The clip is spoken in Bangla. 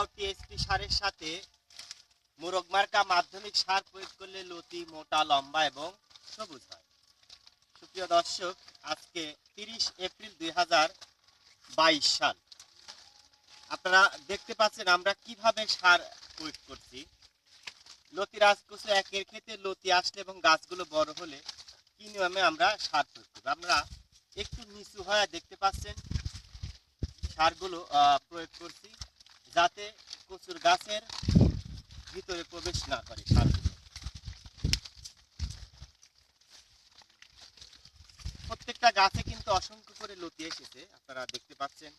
ও টিএসপি সারের সাথে। মোরগ মাধ্যমিক সার প্রয়োগ করলে লতি মোটা, লম্বা এবং সবুজ হয়। সুপ্রিয় দর্শক, আজকে তিরিশ এপ্রিল দুই সাল। আপনারা দেখতে পাচ্ছেন আমরা কীভাবে সার প্রয়োগ করছি। লতি একের ক্ষেত্রে লতি আসলে এবং গাছগুলো বড় হলে কি নিয়মে আমরা সার প্রয়োগ করব? আপনারা একটু নিচু হয়ে দেখতে পাচ্ছেন, সারগুলো প্রয়োগ করছি। যাতে কচুর গাছের ভিতরে প্রবেশ না করে প্রত্যেকটা গাছে কিন্তু অসংখ্য করে লতি এসেছে, আপনারা দেখতে পাচ্ছেন।